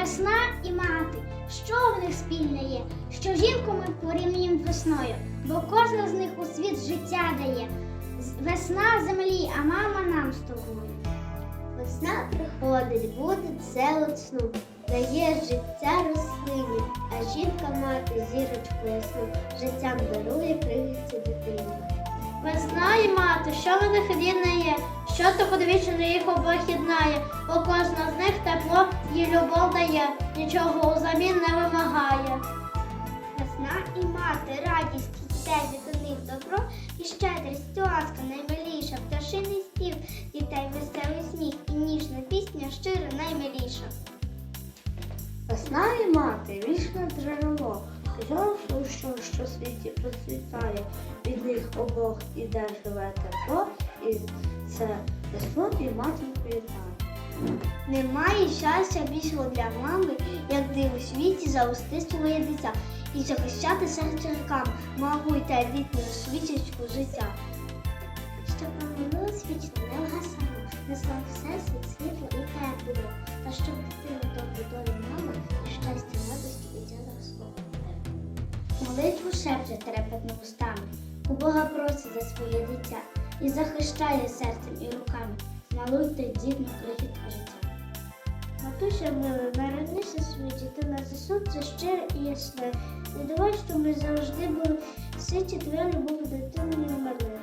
Весна і мати, що в них спільне є, що жінку ми порівнюємо весною, бо кожна з них у світ життя дає. Весна землі, а мама нам з тобою. Весна приходить, буде це сну, дає життя рослині, а жінка мати зірочку ясну, життям дарує кригівці дитині. Весна і мати, що в них єдине є то подвічно їх обох єднає, бо кожна з них тепло і любов дає, нічого взамін не вимагає. Весна і мати, радість дітей від них добро, і щедрість, ласка наймиліша, пташиний спів, дітей веселий сміх, і ніжна пісня щира наймиліша. Весна і мати, вічне джерело, Його що, що світі процвітає, від них обох іде живе тепло, і це весну і матінку вітає. Немає щастя більшого для мами, як диво у світі завести своє дитя і захищати серце роками, маму та літню свічечку життя. Щоб промінила свічно не вгасало, несла все світ світло і тепло, та щоб дитину добру долю мами і щастя радості і дитя зросло. Молитву шепче трепетно устами, у Бога просить за своє дитя і захищає серцем і руками. Малуйте дідну крихітку життя. Матуся мила, народися світі, ти на це щире і ясне. Не давай, що ми завжди були ситі твоя любов дитину не вмерли.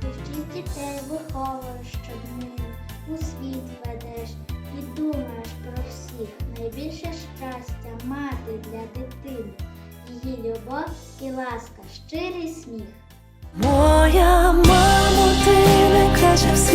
Ти вчись дітей виховуєш щоднину, у світ ведеш і думаєш про всіх. Найбільше щастя мати для дитини, її любов і ласка, щирий сміх. Моя. such